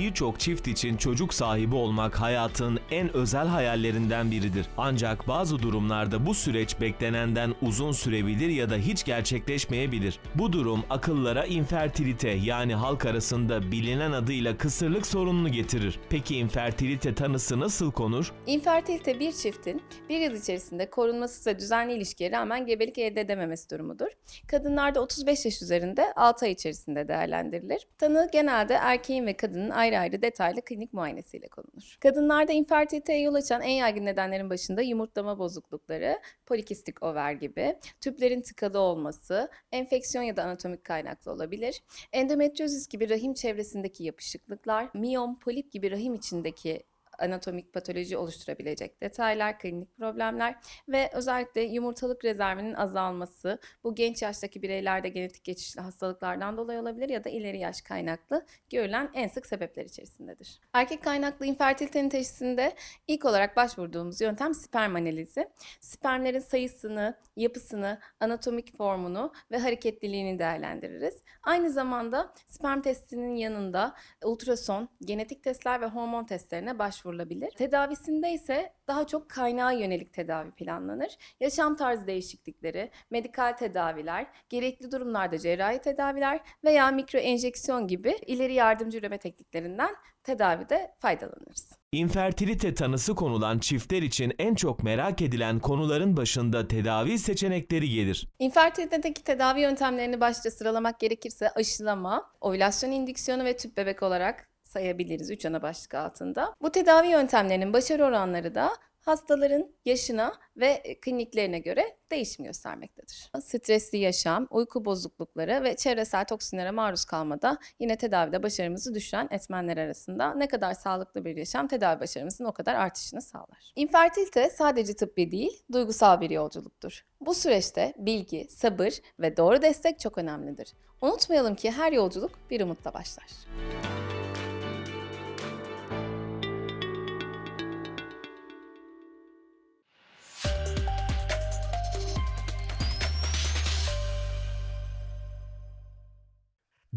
Birçok çift için çocuk sahibi olmak hayatın en özel hayallerinden biridir. Ancak bazı durumlarda bu süreç beklenenden uzun sürebilir ya da hiç gerçekleşmeyebilir. Bu durum akıllara infertilite yani halk arasında bilinen adıyla kısırlık sorununu getirir. Peki infertilite tanısı nasıl konur? İnfertilite bir çiftin bir yıl içerisinde korunmasız ve düzenli ilişkiye rağmen gebelik elde edememesi durumudur. Kadınlarda 35 yaş üzerinde 6 ay içerisinde değerlendirilir. Tanı genelde erkeğin ve kadının ayrı ayrı detaylı klinik muayenesiyle konulur. Kadınlarda infertiliteye yol açan en yaygın nedenlerin başında yumurtlama bozuklukları, polikistik over gibi, tüplerin tıkalı olması, enfeksiyon ya da anatomik kaynaklı olabilir. Endometriozis gibi rahim çevresindeki yapışıklıklar, miyom, polip gibi rahim içindeki anatomik patoloji oluşturabilecek detaylar, klinik problemler ve özellikle yumurtalık rezervinin azalması bu genç yaştaki bireylerde genetik geçişli hastalıklardan dolayı olabilir ya da ileri yaş kaynaklı görülen en sık sebepler içerisindedir. Erkek kaynaklı infertilitenin teşhisinde ilk olarak başvurduğumuz yöntem sperm analizi. Spermlerin sayısını, yapısını, anatomik formunu ve hareketliliğini değerlendiririz. Aynı zamanda sperm testinin yanında ultrason, genetik testler ve hormon testlerine başvurulabilir. Tedavisinde ise daha çok kaynağa yönelik tedavi planlanır. Yaşam tarzı değişiklikleri, medikal tedaviler, gerekli durumlarda cerrahi tedaviler veya mikro enjeksiyon gibi ileri yardımcı üreme tekniklerinden tedavide faydalanırız. İnfertilite tanısı konulan çiftler için en çok merak edilen konuların başında tedavi seçenekleri gelir. İnfertilitedeki tedavi yöntemlerini başta sıralamak gerekirse aşılama, ovülasyon indüksiyonu ve tüp bebek olarak sayabiliriz 3 ana başlık altında. Bu tedavi yöntemlerinin başarı oranları da hastaların yaşına ve kliniklerine göre değişim göstermektedir. Stresli yaşam, uyku bozuklukları ve çevresel toksinlere maruz kalmada yine tedavide başarımızı düşüren etmenler arasında ne kadar sağlıklı bir yaşam tedavi başarımızın o kadar artışını sağlar. İnfertilite sadece tıbbi değil, duygusal bir yolculuktur. Bu süreçte bilgi, sabır ve doğru destek çok önemlidir. Unutmayalım ki her yolculuk bir umutla başlar.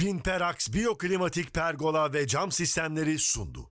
Vinperax Biyoklimatik Pergola ve Cam Sistemleri sundu.